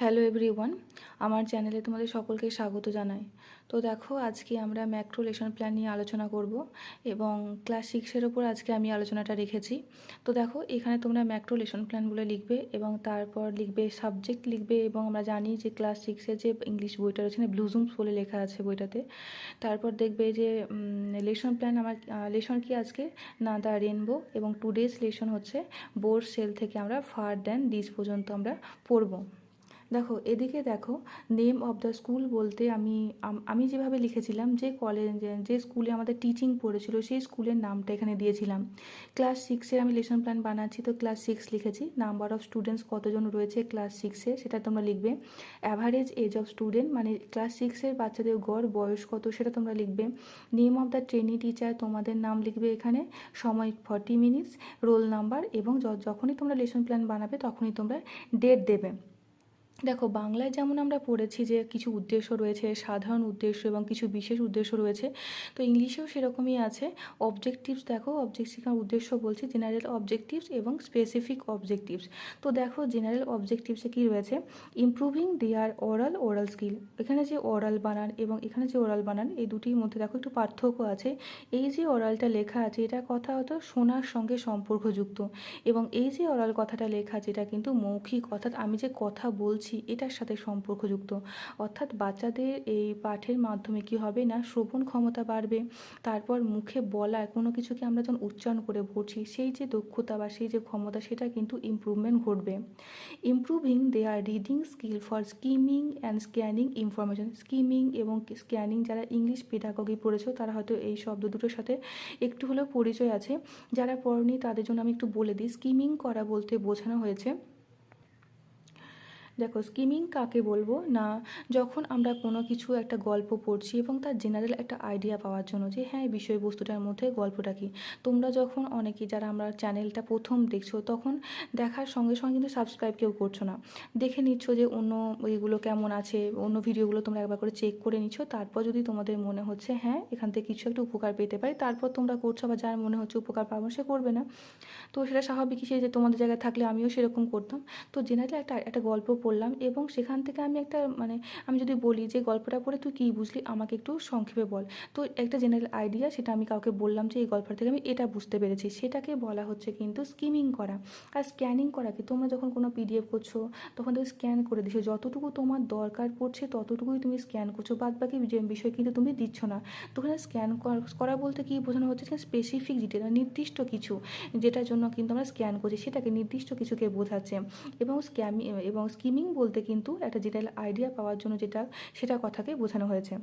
Hello everyone আমার চ্যানেলে তোমাদের সকলকে স্বাগত জানাই। তো দেখো, আজকে আমরা ম্যাক্রো লেসন প্ল্যান নিয়ে আলোচনা করব এবং ক্লাস সিক্সের ওপর আজকে আমি আলোচনাটা রেখেছি। তো দেখো, এখানে তোমরা ম্যাক্রো লেসন প্ল্যানগুলো লিখবে এবং তারপর লিখবে সাবজেক্ট লিখবে এবং আমরা জানি যে ক্লাস সিক্সের যে ইংলিশ বইটা রয়েছে না ব্লুজুমস বলে লেখা আছে বইটাতে। তারপর দেখবে যে লেসন প্ল্যান আমার লেসন কি আজকে? না, দ্য রেনবো এবং টু ডেজ লেসন হচ্ছে বোর্ড সেল থেকে আমরা ফার দেন দিস পর্যন্ত আমরা পড়ব। দেখো, এদিকে দেখো নেম অফ দ্য স্কুল বলতে আমি আমি যেভাবে লিখেছিলাম, যে কলেজ যে স্কুলে আমাদের টিচিং পড়েছিল, সেই স্কুলের নামটা এখানে দিয়েছিলাম। ক্লাস সিক্সে আমি লেসন প্ল্যান বানাচ্ছি, তো ক্লাস সিক্স লিখেছি। নাম্বার অফ স্টুডেন্টস কতজন রয়েছে ক্লাস সিক্সে সেটা তোমরা লিখবে। অ্যাভারেজ এজ অফ স্টুডেন্ট মানে ক্লাস সিক্সের বাচ্চাদের গড়, বয়স কত, সেটা তোমরা লিখবে। Name of the trainee teacher তোমাদের নাম লিখবে এখানে। সময় ফর্টি মিনিটস রোল নাম্বার এবং যখনই তোমরা লেসন প্ল্যান বানাবে, তখনই তোমরা ডেট দেবে। দেখো, বাংলায় যেমন আমরা পড়েছি যে কিছু উদ্দেশ্য রয়েছে, সাধারণ উদ্দেশ্য এবং কিছু বিশেষ উদ্দেশ্য রয়েছে, তো ইংলিশেও সেরকমই আছে। অবজেক্টিভস দেখো অবজেক্টিভ উদ্দেশ্য বলছি জেনারেল অবজেক্টিভস এবং স্পেসিফিক অবজেক্টিভস তো দেখো জেনারেল অবজেক্টিভসে কী রয়েছে? Improving their oral oral skill এখানে যে ওরাল বানান এবং এখানে যে ওরাল বানান, এই দুটির মধ্যে দেখো একটু পার্থক্য আছে। এই যে ওরালটা লেখা আছে, এটা কথা হয়তো শোনার সঙ্গে সম্পর্কযুক্ত। এবং এই যে ওরাল কথাটা লেখা আছে, এটা কিন্তু মৌখিক, অর্থাৎ আমি যে কথা বলছি এটার সাথে সম্পর্কযুক্ত। অর্থাৎ বাচ্চাদের এই পাঠের মাধ্যমে কি হবে না, শ্রবণ ক্ষমতা বাড়বে, তারপর মুখে বলা কোনো কিছুকে আমরা যখন উচ্চারণ করে পড়ছি, সেই যে দক্ষতা বা সেই যে ক্ষমতা, সেটা কিন্তু ইমপ্রুভমেন্ট ঘটবে। Improving their reading skill for skimming and scanning information skimming এবং স্ক্যানিং যারা ইংলিশ পেডাগগি পড়েছো, তারা হয়তো এই শব্দ দুটোর সাথে একটু হলেও পরিচয় আছে। যারা পড়নি, তাদের জন্য আমি একটু বলে দিই। স্কিমিং করা বলতে বোঝানো হয়েছে। দেখো স্কিমিং কাকে বলব? না, যখন আমরা কোনো কিছু একটা গল্প পড়ছি এবং তার জেনারেল একটা আইডিয়া পাওয়ার জন্য যে হ্যাঁ বিষয়বস্তুটার মধ্যে গল্পটা কী? তোমরা যখন অনেকে যারা আমরা চ্যানেলটা প্রথম দেখছ, তখন দেখার সঙ্গে সঙ্গে কিন্তু সাবস্ক্রাইব কেউ করছ না। দেখে নিচ্ছ যে, অন্য এইগুলো কেমন আছে, অন্য ভিডিওগুলো তোমরা একবার করে চেক করে নিচ্ছ, তারপর যদি তোমাদের মনে হচ্ছে হ্যাঁ এখান থেকে কিছু একটা উপকার পেতে পারি, তারপর তোমরা করছ বা যার মনে হচ্ছে উপকার পাবো, সে করবে না। তো সেটা স্বাভাবিকই সে যে তোমাদের জায়গায় থাকলে আমিও সেরকম করতাম। তো জেনারেল একটা একটা গল্প পড়লাম এবং সেখান থেকে আমি একটা মানে আমি যদি বলি যে গল্পটা পড়ে তুই কী বুঝলি, আমাকে একটু সংক্ষেপে বল। তো একটা জেনারেল আইডিয়া সেটা আমি কাউকে বললাম যে এই গল্পটা থেকে আমি এটা বুঝতে পেরেছি। সেটাকে বলা হচ্ছে কিন্তু স্কিমিং করা। আর স্ক্যানিং করা কি? তোমরা যখন কোনো পিডিএফ করছ, তখন তুমি স্ক্যান করে দিচ্ছ যতটুকু তোমার দরকার পড়ছে, ততটুকুই তুমি স্ক্যান করছ। বাদ বাকি বিষয় কিন্তু তুমি দিচ্ছ না। তো ওখানে স্ক্যান করা বলতে কি বোঝানো হচ্ছে স্পেসিফিক ডিটেল নির্দিষ্ট কিছু যেটার জন্য কিন্তু আমরা স্ক্যান করছি, সেটাকে নির্দিষ্ট কিছুকে বোঝাচ্ছে। এবং স্ক্যামি এবং স্কিমিং বলতে কিন্তু একটা জেনারেল আইডিয়া পাওয়ার জন্য যেটা সেটা কথাকে বোঝানো হয়েছে।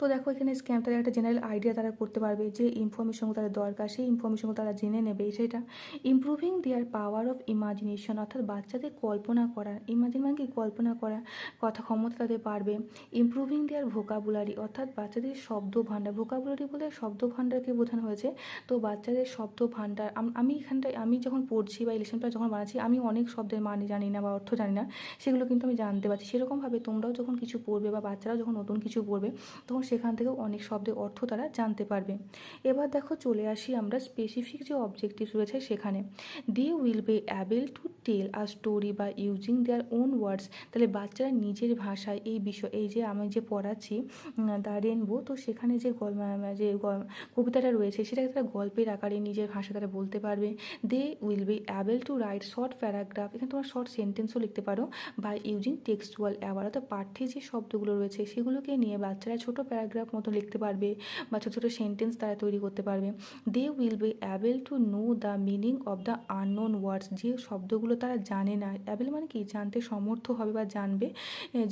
তো দেখো এখানে স্ক্যাম তাদের একটা জেনারেল আইডিয়া তারা করতে পারবে যে ইনফরমেশনগুলো তাদের দরকার, সেই ইনফরমেশনগুলো তারা জেনে নেবে সেটা। Improving their power of imagination অর্থাৎ বাচ্চাদের কল্পনা করা। ইমাজিন মানে কি? কল্পনা করা, কথা ক্ষমতা তাদের বাড়বে। ইমপ্রুভিং দেয়ার ভোকাবুলারি অর্থাৎ বাচ্চাদের শব্দ ভাণ্ডার ভোকাবুলারি বলতে শব্দ ভাণ্ডারকে বোঝানো হয়েছে। তো বাচ্চাদের শব্দ ভাণ্ডার আমি এখানটায়, আমি যখন পড়ছি বা ইলেকশন প্ল্যান যখন বানাচ্ছি, আমি অনেক শব্দের মানে জানি না বা অর্থ জানি না, সেগুলো কিন্তু আমি জানতে পারছি। সেরকমভাবে তোমরাও যখন কিছু পড়বে বা বাচ্চারাও যখন নতুন কিছু পড়বে, তখন সেখান থেকে অনেক শব্দের অর্থ তারা জানতে পারবে। এবার দেখো চলে আসি আমরা স্পেসিফিক যে অবজেক্টিভ রয়েছে সেখানে। They will be able to tell a story বা ইউজিং দেয়ার ওন ওয়ার্ডস তাহলে বাচ্চারা নিজের ভাষায় এই বিষয়, এই যে আমি যে পড়াচ্ছি দ্য রেনবো তো সেখানে যে যে কবিতাটা রয়েছে, সেটাকে তারা গল্পের আকারে নিজের ভাষা তারা বলতে পারবে। They will be able to write short paragraph এখানে তোমরা শর্ট সেন্টেন্সও লিখতে পারো বা ইউজিং টেক্সচুয়াল অ্যাওয়ার অর্থাৎ পাঠ্যে যে শব্দগুলো রয়েছে, সেগুলোকে নিয়ে বাচ্চারা ছোট প্যারাগ্রাফ মতো লিখতে পারবে বা ছোটো ছোটো সেন্টেন্স তারা তৈরি করতে পারবে। They will be able to know the meaning of the unknown words যে শব্দগুলো তারা জানে না। অ্যাবেল মানে কি? জানতে সমর্থ হবে বা জানবে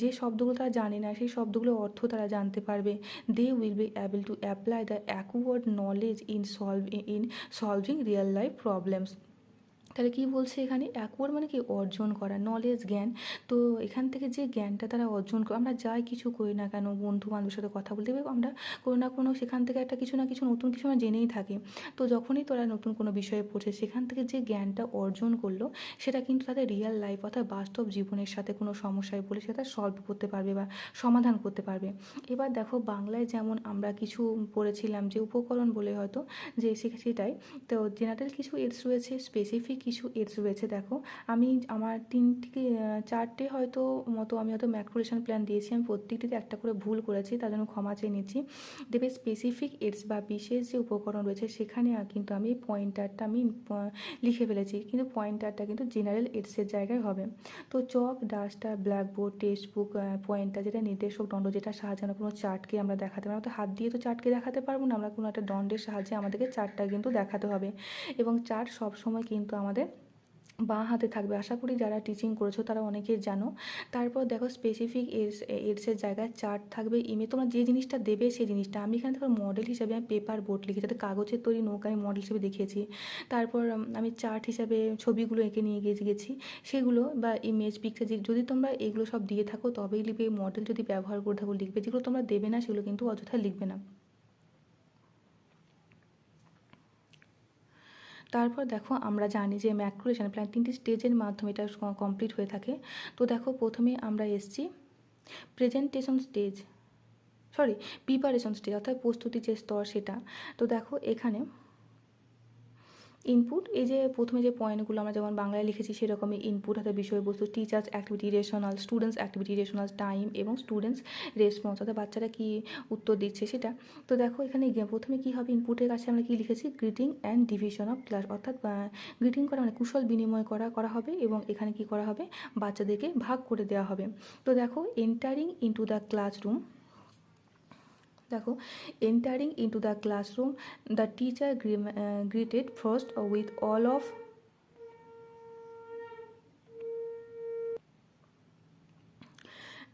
যে শব্দগুলো তারা জানে না, সেই শব্দগুলোর অর্থ তারা জানতে পারবে। They will be able to apply the acquired knowledge in solve in solving real life problems তাহলে কি বলছে এখানে? অ্যাকোয়ার মানে কি অর্জন করা নলেজ জ্ঞান। তো এখান থেকে যে জ্ঞানটা তারা অর্জন করে আমরা যাই কিছু করি না কেন বন্ধু বান্ধবের সাথে কথা বলতে পারব আমরা কোনো না কোনো সেখান থেকে একটা কিছু না কিছু, নতুন কিছু আমরা জেনেই থাকি। তো যখনই তোরা নতুন কোনো বিষয়ে পড়ছে, সেখান থেকে যে জ্ঞানটা অর্জন করল, সেটা কিন্তু তাদের রিয়েল লাইফ অর্থাৎ বাস্তব জীবনের সাথে কোনো সমস্যায় পড়ে সেটা সলভ করতে পারবে বা সমাধান করতে পারবে। এবার দেখো বাংলায় যেমন আমরা কিছু পড়েছিলাম যে উপকরণ বলে হয়তো যে সেটাই। তো জেনারেল কিছু এডস রয়েছে স্পেসিফিক কিছু এডস রয়েছে, দেখো। আমি আমার তিন থেকে চারটে হয়তো মতো আমি হয়তো ম্যাক্রোলেশন প্ল্যান দিয়েছি। আমি প্রত্যেকটিতে একটা করে ভুল করেছি, তার জন্য ক্ষমা চেয়ে নিচ্ছি। দেবে স্পেসিফিক এডস বা বিশেষ যে উপকরণ রয়েছে, সেখানে কিন্তু আমি পয়েন্টারটা আমি লিখে ফেলেছি। কিন্তু পয়েন্টারটা কিন্তু জেনারেল এডসের জায়গায় হবে। তো chalk duster blackboard text book pointer যেটা নির্দেশক দণ্ড, যেটা সাহায্যে আমরা কোনো চার্টকে আমরা দেখাতে পারব হাত দিয়ে তো চার্টকে দেখাতে পারব না, আমরা কোনো একটা দণ্ডের সাহায্যে আমাদেরকে চার্টটা কিন্তু দেখাতে হবে। এবং চার্ট সবসময় কিন্তু আমাদের বাঁ হাতে থাকবে। আশা করি যারা টিচিং করেছ তারা অনেকেই জানো। তারপর দেখো স্পেসিফিক এডস এডসের জায়গায় চার্ট থাকবে ইমে তোমরা যে জিনিসটা দেবে সেই জিনিসটা। আমি এখানে দেখো মডেল হিসাবে আমি পেপার বোর্ড লিখেছি, যাতে কাগজের তৈরি নৌকা আমি মডেল হিসেবে দেখিয়েছি তারপর আমি চার্ট হিসাবে ছবিগুলো এঁকে নিয়ে গিয়ে গেছি। সেগুলো বা ইমেজ পিকচার যদি তোমরা এগুলো সব দিয়ে থাকো, তবেই লিখবে মডেল যদি ব্যবহার করে থাকো, লিখবে। যেগুলো তোমরা দেবে না, সেগুলো কিন্তু অযথা লিখবে না। তারপর দেখো আমরা জানি যে ম্যাক্রোলেশন প্ল্যান তিনটি স্টেজের মাধ্যমে এটা কমপ্লিট হয়ে থাকে। তো দেখো প্রথমে আমরা এসছি presentation stage sorry preparation stage অর্থাৎ প্রস্তুতি যে স্তর সেটা। তো দেখো এখানে ইনপুট এই যে প্রথমে যে পয়েন্টগুলো আমরা যেমন বাংলায় লিখেছি সেরকমই ইনপুট অর্থাৎ বিষয়বস্তু teacher's activity rationale students activity rationale time এবং স্টুডেন্টস রেসপন্স অর্থাৎ বাচ্চারা কী উত্তর দিচ্ছে সেটা। তো দেখো এখানে প্রথমে কী হবে? ইনপুটের কাছে আমরা কী লিখেছি? Greeting and division of class অর্থাৎ গ্রিটিং করা মানে কুশল বিনিময় করা করা হবে এবং এখানে কি করা হবে? বাচ্চাদেরকে ভাগ করে দেওয়া হবে। তো দেখো এন্টারিং ইনটু দ্য ক্লাসরুম দেখো entering into the classroom the teacher greeted first with all of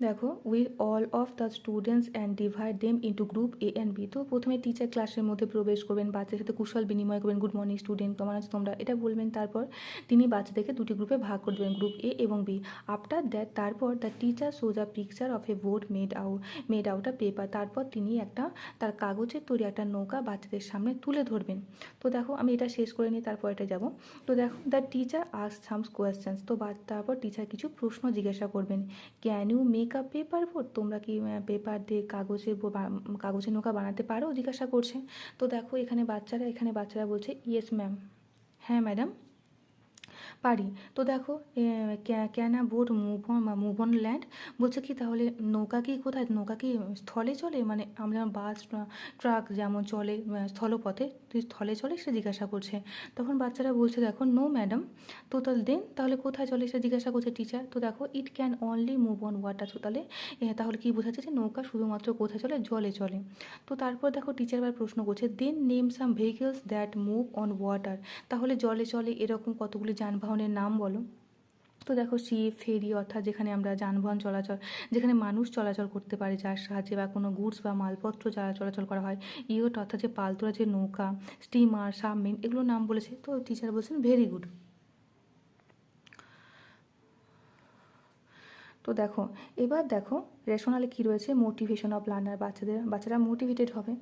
দেখো with all of the students and divide them into group A and B তো প্রথমে টিচার ক্লাসের মধ্যে প্রবেশ করবেন, বাচ্চাদের সাথে কুশল বিনিময় করবেন গুড মর্নিং স্টুডেন্ট কেমন আছো তোমরা? এটা বলবেন, তারপর তিনি বাচ্চাদেরকে দুটি গ্রুপে ভাগ করে দেবেন গ্রুপ এ এবং বি আফটার দ্যাট তারপর the teacher shows a picture of a board made out made out a paper তারপর তিনি একটা, তার কাগজের তৈরি একটা নৌকা বাচ্চাদের সামনে তুলে ধরবেন। তো দেখো, আমি এটা শেষ করে নিই তারপর এটা যাব। তো দেখো দ্য টিচার আস সামস কোয়েশ্চেন্স তো তারপর টিচার কিছু প্রশ্ন জিজ্ঞাসা করবেন। Can you make a paper board? তোমরা কি পেপার দিয়ে কাগজে কাগজের নৌকা বানাতে পারো? জিজ্ঞাসা করছে। তো দেখো এখানে বাচ্চারা এখানে বাচ্চারা বলছে ইয়েস ম্যাম হ্যাঁ ম্যাডাম পারি। তো দেখো can a boat move on move on land বলছে কি, তাহলে নৌকা কি কোথায়? নৌকা কি স্থলে চলে? মানে আমরা বাস ট্রাক যেমন চলে স্থলপথে স্থলে চলে সে জিজ্ঞাসা করছে। তখন বাচ্চারা বলছে, দেখো নো ম্যাডাম তো তাহলে দেন তাহলে কোথায় চলে সে জিজ্ঞাসা করছে টিচার তো দেখো it can only move on water তো তাহলে তাহলে কি বোঝাচ্ছে যে নৌকা শুধুমাত্র কোথায় চলে? জলে চলে। তো তারপর দেখো টিচার আবার প্রশ্ন করছে then name some vehicles that move on water তাহলে জলে চলে, এরকম কতগুলি যানবাহনের নাম বলো। তো দেখো শিপ, ফেরি অর্থাৎ যেখানে আমরা যানবাহন চলাচল, যেখানে মানুষ চলাচল করতে পারে, যার সাহায্যে বা কোনো গুডস বা মালপত্র যারা চলাচল করা হয়, ইয়ট অর্থাৎ যে পালতোলা যে নৌকা স্টিমার সাবমেরিন এগুলোর নাম বলেছে। তো টিচার বলছেন ভেরি গুড তো দেখো, এবার দেখো রেশনালে কি রয়েছে? মোটিভেশন অফ লার্নার বাচ্চাদের, বাচ্চারা মোটিভেটেড হবে।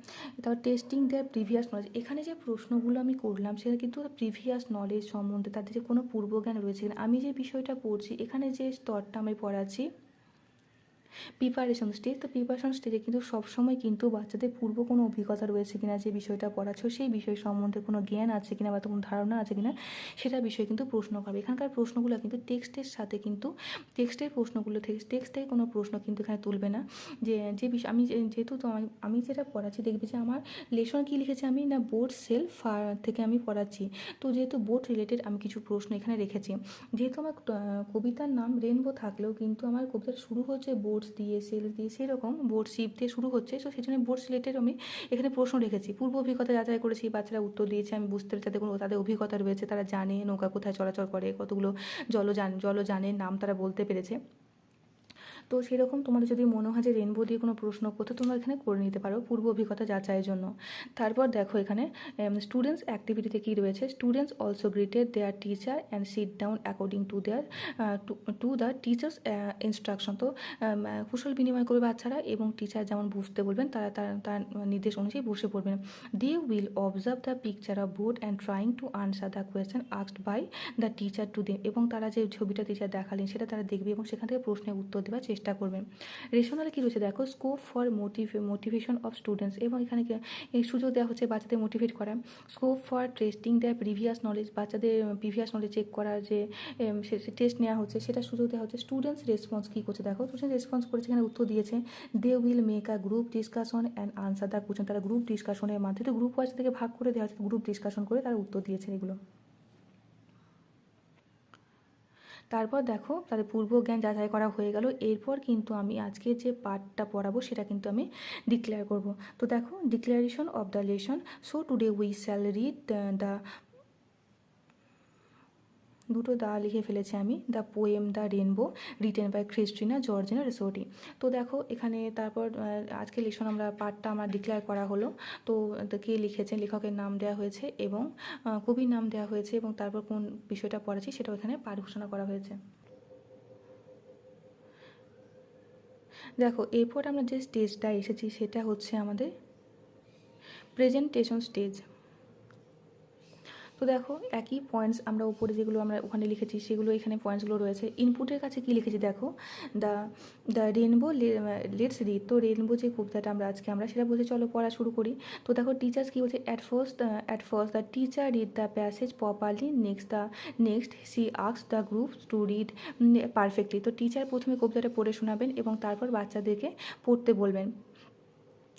তারপর টেস্টিং দেয়ার প্রিভিয়াস নলেজ এখানে যে প্রশ্নগুলো আমি করলাম, সেটা কিন্তু প্রিভিয়াস নলেজ সম্বন্ধে, তাদের যে কোনো পূর্বজ্ঞান রয়েছে আমি যে বিষয়টা পড়ছি, এখানে যে স্তরটা আমি পড়াচ্ছি প্রিপারেশন স্টেজ তো প্রিপারেশন স্টেজে কিন্তু সবসময় কিন্তু বাচ্চাদের পূর্ব কোনো অভিজ্ঞতা রয়েছে কিনা, যে বিষয়টা পড়াচ্ছ, সেই বিষয় সম্বন্ধে কোনো জ্ঞান আছে কিনা বা কোনো ধারণা আছে কিনা, সেটা বিষয়ে কিন্তু প্রশ্ন করবে এখানকার প্রশ্নগুলো কিন্তু টেক্সটের সাথে কিন্তু, টেক্সটের প্রশ্নগুলো থেকে টেক্সট থেকে কোনো প্রশ্ন কিন্তু এখানে তুলবে না। যে যে বিষয় আমি যেহেতু তো আমি যেটা পড়াচ্ছি, দেখবে যে আমার লেসন কী লিখেছি আমি না বোর্ড সেলফ থেকে আমি পড়াচ্ছি। তো যেহেতু বোর্ড রিলেটেড আমি কিছু প্রশ্ন এখানে রেখেছি। যেহেতু আমার কবিতার নাম রেনবো থাকলেও কিন্তু আমার কবিতাটা শুরু হচ্ছে বোর্ডস দিয়ে সেলস দিয়ে সেরকম বোর্ড শিপ দিয়ে শুরু হচ্ছে। তো সেই জন্য বোর্ড সিলেটের আমি এখানে প্রশ্ন রেখেছি। পূর্ব অভিজ্ঞতা যাচাই করেছি, বাচ্চারা উত্তর দিয়েছে, আমি বুঝতে পেরেছি তাদের কোনো তাদের অভিজ্ঞতা রয়েছে, তারা জানে, নৌকা কোথায় চলাচল করে, কতগুলো জল জলযান, জলযানের নাম তারা বলতে পেরেছে। তো সেরকম তোমাদের যদি মনে হয় যে রেনবো দিয়ে কোনো প্রশ্ন করতে, তোমরা এখানে করে নিতে পারো পূর্ব অভিজ্ঞতা যাচাইয়ের জন্য। তারপর দেখো এখানে স্টুডেন্টস অ্যাক্টিভিটিতে কী রয়েছে? Students also greeted their teacher and sit down according to their to the teacher's instruction তো কুশল বিনিময় করবে বাচ্চারা এবং টিচার যেমন বুঝতে বলবেন, তারা তার তার নির্দেশ অনুযায়ী বসে পড়বেন। They will observe the picture of board and trying to answer the question asked by the teacher to them এবং তারা যে ছবিটা টিচার দেখালেন, সেটা তারা দেখবে এবং সেখান থেকে প্রশ্নের উত্তর দেওয়ার চেষ্টা চেষ্টা করবেন রেশনালে কী রয়েছে? দেখো scope for motive motivation of students এবং এখানে সুযোগ দেওয়া হচ্ছে বাচ্চাদের মোটিভেট করা। Scope for testing their previous knowledge বাচ্চাদের প্রিভিয়াস নলেজ চেক করার যে টেস্ট নেওয়া হচ্ছে, সেটা সুযোগ দেওয়া হচ্ছে। স্টুডেন্টস রেসপন্স কী করছে? দেখো স্টুডেন্ট রেসপন্স করেছে, এখানে উত্তর দিয়েছে they will make a group discussion and answer the question তারা গ্রুপ ডিসকাশনের মাধ্যমে তো গ্রুপ ওয়াইজ থেকে ভাগ করে দেওয়া হচ্ছে গ্রুপ ডিসকাশন করে তারা উত্তর দিয়েছে এগুলো। তারপর দেখো তাদের পূর্ব জ্ঞান যাচাই করা হয়ে গেল। এরপর কিন্তু আমি আজকে যে পার্টটা পড়াবো সেটা কিন্তু আমি ডিক্লেয়ার করব। তো দেখো declaration of the lesson so today we shall read the দুটো দা লিখে ফেলেছি আমি the poem the rainbow, written by Christina Georgina Rossetti. তো দেখো, এখানে তারপর আজকে লেসন আমরা পার্টটা আমার ডিক্লেয়ার করা হলো। তো কে লিখেছেন, লেখকের নাম দেওয়া হয়েছে এবং কবির নাম দেওয়া হয়েছে এবং তারপর কোন বিষয়টা পড়েছি সেটা এখানে পাঠ ঘোষণা করা হয়েছে। দেখো, এরপর আমরা যে স্টেজটা এসেছি সেটা হচ্ছে আমাদের প্রেজেন্টেশন স্টেজ তো দেখো, একই পয়েন্টস আমরা উপরে যেগুলো আমরা ওখানে লিখেছি, সেগুলো এখানে পয়েন্টসগুলো রয়েছে। ইনপুটের কাছে কি লিখেছি দেখো? The the rainbow let's read তো রেনবো যে কবিতাটা আমরা আজকে আমরা, সেটা বলছে, চলো পড়া শুরু করি। তো দেখো টিচার্স কী বলছে at first at first the teacher read the passage properly next the next she asks the group to read perfectly তো টিচার প্রথমে কবিতাটা পড়ে শোনাবেন এবং তারপর বাচ্চাদেরকে পড়তে বলবেন।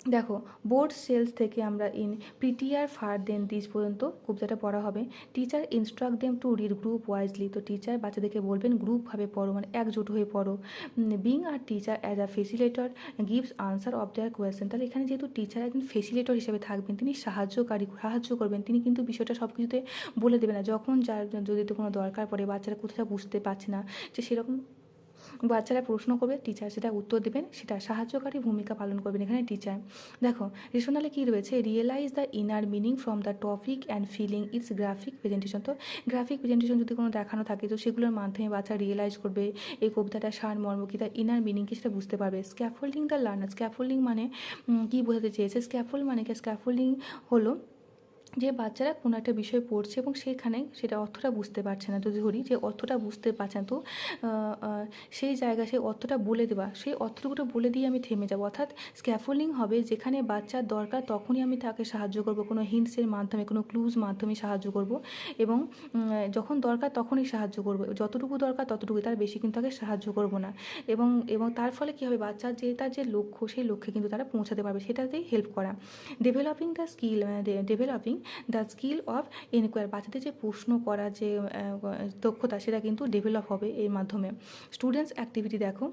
দেখো বোর্ড সেলস থেকে আমরা in PTR fur then this পর্যন্ত কবিতাটা পড়া হবে teacher instruct them to read group wisely তো টিচার বাচ্চাদেরকে বলবেন গ্রুপভাবে পড়ো মানে একজোট হয়ে পড়ো। Being our teacher as a facilitator gives answer of their question তাহলে এখানে যেহেতু টিচার একজন ফেসিলেটর হিসেবে থাকবেন, তিনি সাহায্যকারী, সাহায্য করবেন, তিনি কিন্তু বিষয়টা সব কিছুতে বলে দেবে না। যখন যার যদি তো কোনো দরকার পড়ে, বাচ্চারা কোথাও বুঝতে পারছে না, যে সেরকম বাচ্চারা প্রশ্ন করবে টিচার সেটা উত্তর দেবেন, সেটা সাহায্যকারী ভূমিকা পালন করবেন এখানে টিচার দেখো রেশনালে কী রয়েছে? Realize the inner meaning from the topic and feeling its graphic presentation তো গ্রাফিক প্রেজেন্টেশন যদি কোনো দেখানো থাকে, তো সেগুলোর মাধ্যমে বাচ্চা রিয়েলাইজ করবে, এই কবিতাটা, সার, মর্ম কি, তার ইনার মিনিংকে সেটা বুঝতে পারবে। স্ক্যাফোল্ডিং দ্য লার্নার স্ক্যাফোল্ডিং মানে কী বোঝাতে চেয়েছে? স্ক্যাফোল্ড মানে কি? স্ক্যাফোল্ডিং হলো যে বাচ্চারা কোনো একটা বিষয় পড়ছে এবং সেখানে সেটা অর্থটা বুঝতে পারছে না, যদি ধরি যে অর্থটা বুঝতে পারছে না, তো সেই জায়গায় সেই অর্থটা বলে দেওয়া, সেই অর্থটুকুটা বলে দিয়ে আমি থেমে যাব। অর্থাৎ স্ক্যাফোল্ডিং হবে, যেখানে বাচ্চার দরকার তখনই আমি তাকে সাহায্য করব, কোনো হিন্টসের মাধ্যমে, কোনো ক্লুজ মাধ্যমে সাহায্য করব এবং যখন দরকার তখনই সাহায্য করব। যতটুকু দরকার ততটুকু, তার বেশি কিন্তু তাকে সাহায্য করব না। এবং এবং তার ফলে কী হবে? বাচ্চার যে, তার যে লক্ষ্য, সেই লক্ষ্যে কিন্তু তারা পৌঁছাতে পারবে, সেটাতেই হেল্প করা। Developing the skill developing the skill of enquire, বাচ্চাদের যে প্রশ্ন করা যে দক্ষতা, সেটা কিন্তু ডেভেলপ হবে এর মাধ্যমে। স্টুডেন্টস অ্যাক্টিভিটি দেখো।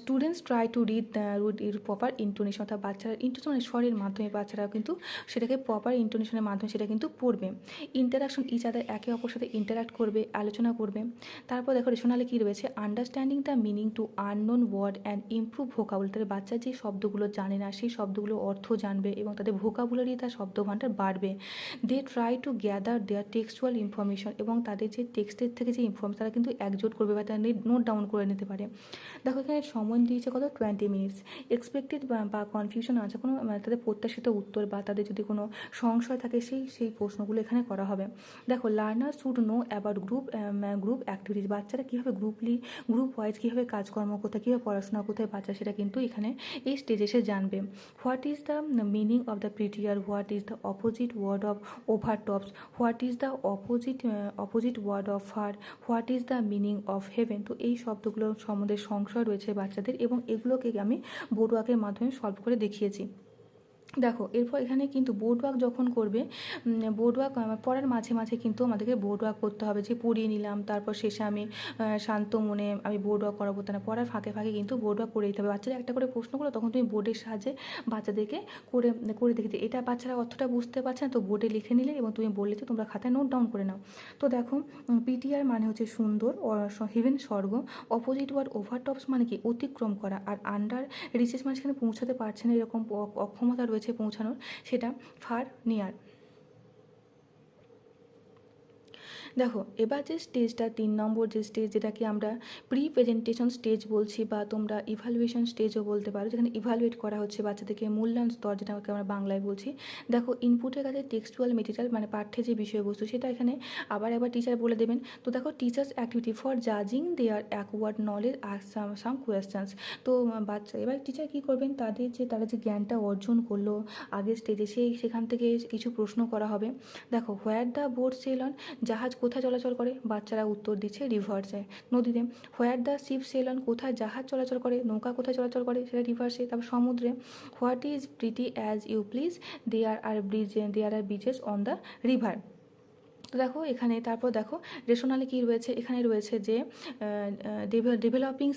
Students try to read read proper intonation অর্থাৎ বাচ্চারা ইন্টোনেশন স্বরের মাধ্যমে বাচ্চারা কিন্তু সেটাকে প্রপার ইন্টোনেশনের মাধ্যমে সেটা কিন্তু পড়বে। ইন্টারাকশন ইচ আদার একে অপর সাথে ইন্টারাক্ট করবে, আলোচনা করবে। তারপর দেখো রেশনালে কী রয়েছে? Understanding the meaning to unknown word and improve vocabulary তাদের বাচ্চা যে শব্দগুলো জানে না, সেই শব্দগুলো অর্থ জানবে এবং তাদের ভোকাবুলারি তার শব্দভাণ্ডার বাড়বে। They try to gather their textual information এবং তাদের যে টেক্সটের থেকে যে ইনফরমেশন তারা কিন্তু একজোট করবে বা তারা নোট ডাউন করে নিতে পারে। দেখো এখানে সময় দিয়েছে কত? টোয়েন্টি মিনিটস এক্সপেক্টেড বা কনফিউশন আছে, কোনো তাদের প্রত্যাশিত উত্তর বা তাদের যদি কোনো সংশয় থাকে, সেই সেই প্রশ্নগুলো এখানে করা হবে। দেখো learner should know about group group activities বাচ্চারা কীভাবে গ্রুপলি গ্রুপ ওয়াইজ কীভাবে কাজকর্ম কোথায় কীভাবে পড়াশোনা কোথায় বাচ্চা, সেটা কিন্তু এখানে এই স্টেজে এসে জানবে। What is the meaning of the prettier what is the opposite word of overtops what is the opposite opposite word of far what is the meaning of heaven তো এই শব্দগুলোর সম্বন্ধে সংশয় রয়েছে বাচ্চাদের এবং এগুলোকে আমি বড়ুয়াকের মাধ্যমে সলভ করে দেখিয়েছি। দেখো, এরপর এখানে কিন্তু বোর্ড ওয়ার্ক যখন করবে বোর্ড ওয়ার্ক পড়ার মাঝে মাঝে কিন্তু আমাদেরকে বোর্ড ওয়ার্ক করতে হবে যে পড়িয়ে নিলাম, তারপর শেষে আমি শান্ত মনে আমি বোর্ড ওয়ার্ক করাবো তা না পড়ার ফাঁকে ফাঁকে কিন্তু বোর্ড ওয়ার্ক করে দিতে হবে। বাচ্চারা একটা করে প্রশ্ন করো তখন তুমি বোর্ডের সাহায্যে বাচ্চাদেরকে করে করে দেখে দিই। এটা বাচ্চারা অর্থটা বুঝতে পারছে না, তো বোর্ডে লিখে নিলে এবং তুমি বললে তো তোমরা খাতায় নোট ডাউন করে নাও। তো দেখো পিটিআর মানে হচ্ছে সুন্দর হেভেন স্বর্গ। অপোজিট ওয়ার্ড ওভারটপস মানে কি? অতিক্রম করা। আর আন্ডার রিচেস মানে সেখানে পৌঁছাতে পারছে না, এরকম অক্ষমতা রয়েছে। পৌঁছানোর সেটা ফার নিয়ার। দেখো, এবার যে স্টেজটা তিন নম্বর যে স্টেজ যেটাকে আমরা প্রি প্রেজেন্টেশন স্টেজ বলছি বা তোমরা ইভালুয়েশন স্টেজও বলতে পারো, যেখানে ইভালুয়েট করা হচ্ছে বাচ্চাদেরকে মূল্যায়ন স্তর, যেটাকে আমরা বাংলায় বলছি। দেখো ইনপুটের কাছে টেক্সচুয়াল মেটেরিয়াল মানে পাঠ্যে যে বিষয়বস্তু, সেটা এখানে আবার একবার টিচার বলে দেবেন। তো দেখো teachers activity for জাজিং their acquired knowledge some some questions তো বাচ্চা, এবার টিচার কী করবেন? তাদের যে, তারা যে জ্ঞানটা অর্জন করল আগের স্টেজে সেই সেখান থেকে কিছু প্রশ্ন করা হবে। দেখো where the boat sail on জাহাজ কোথায় চলাচল করে? বাচ্চারা উত্তর দিচ্ছে রিভার্সে নদীতে where the ship sail on কোথায় জাহাজ চলাচল করে? নৌকা কোথায় চলাচল করে? সেটা রিভার্সে তারপর সমুদ্রে what is pretty as you please there are bridge there are beaches on the river তো দেখো এখানে, তারপর দেখো রেশনালে কী রয়েছে? এখানে রয়েছে যে developing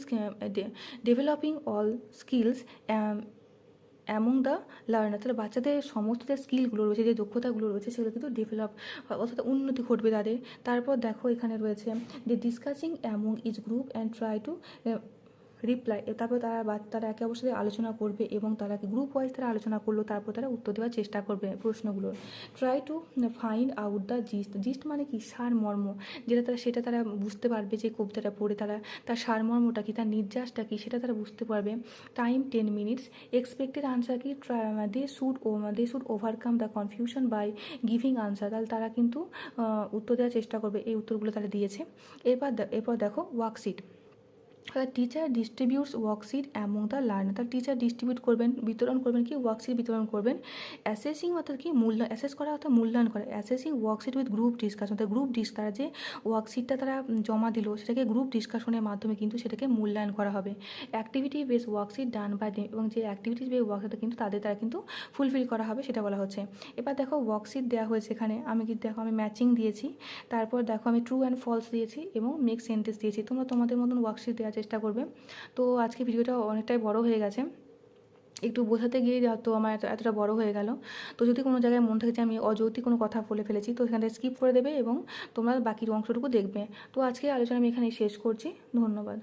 developing all skills among the learner তাহলে বাচ্চাদের সমস্ত যে স্কিলগুলো রয়েছে, যে দক্ষতাগুলো রয়েছে, সেগুলো কিন্তু ডেভেলপ অর্থাৎ উন্নতি ঘটবে তাদের। তারপর দেখো এখানে রয়েছে যে discussing among is group and try to reply তারপর তারা তারা একে অপরের সাথে আলোচনা করবে এবং তারা গ্রুপ ওয়াইজ তারা আলোচনা করল, তারপর তারা উত্তর দেওয়ার চেষ্টা করবে প্রশ্নগুলোর try to find out the gist gist মানে কি? সারমর্ম। যেটা তারা, সেটা তারা বুঝতে পারবে যে কবিতাটা পড়ে তারা, তার সারমর্মটা কি? তার নির্যাসটা কি? সেটা তারা বুঝতে পারবে। Time ten minutes expected answer কি? They should O they should overcome the confusion by giving answer তাহলে তারা কিন্তু উত্তর দেওয়ার চেষ্টা করবে। এই উত্তরগুলো তারা দিয়েছে। এরপর এরপর দেখো worksheet teacher distributes worksheet among the learner তার টিচার ডিস্ট্রিবিউট করবেন, বিতরণ করবেন কি? ওয়ার্কশিট বিতরণ করবেন। অ্যাসেসিং অর্থাৎ কি? মূল্য অ্যাসেস করা অর্থাৎ মূল্যায়ন করে। Assessing worksheet with group discussion অর্থাৎ গ্রুপ ডিস তারা যে ওয়ার্কশিটটা তারা জমা দিল, সেটাকে গ্রুপ ডিসকাশনের মাধ্যমে কিন্তু সেটাকে মূল্যায়ন করা হবে। Activity base worksheet done by them এবং যে অ্যাক্টিভিটিস বেস ওয়ার্কশিটটা কিন্তু তাদের তারা কিন্তু ফুলফিল করা হবে, সেটা বলা হচ্ছে। এবার দেখো ওয়ার্কশিট দেওয়া হয়েছে এখানে। আমি কি দেখো আমি ম্যাচিং দিয়েছি। তারপর দেখো আমি ট্রু অ্যান্ড ফলস দিয়েছি এবং মেক সেন্টেন্স দিয়েছি। তোমরা তোমাদের মতন ওয়ার্কশিট দেওয়ার চেষ্টা করবে। তো আজকে ভিডিওটা অনেকটাই বড় হয়ে গেছে। একটু বোঝাতে গিয়ে তো আমার এত- এতটা বড় হয়ে গেল। তো যদি কোনো জায়গায় মন থেকে যে আমি অযৌতি কোনো কথা বলে ফেলেছি, তো সেখানটা স্কিপ করে দেবে এবং তোমরা বাকির অংশটুকু দেখবে। তো আজকে আলোচনা আমি এখানে শেষ করছি। ধন্যবাদ।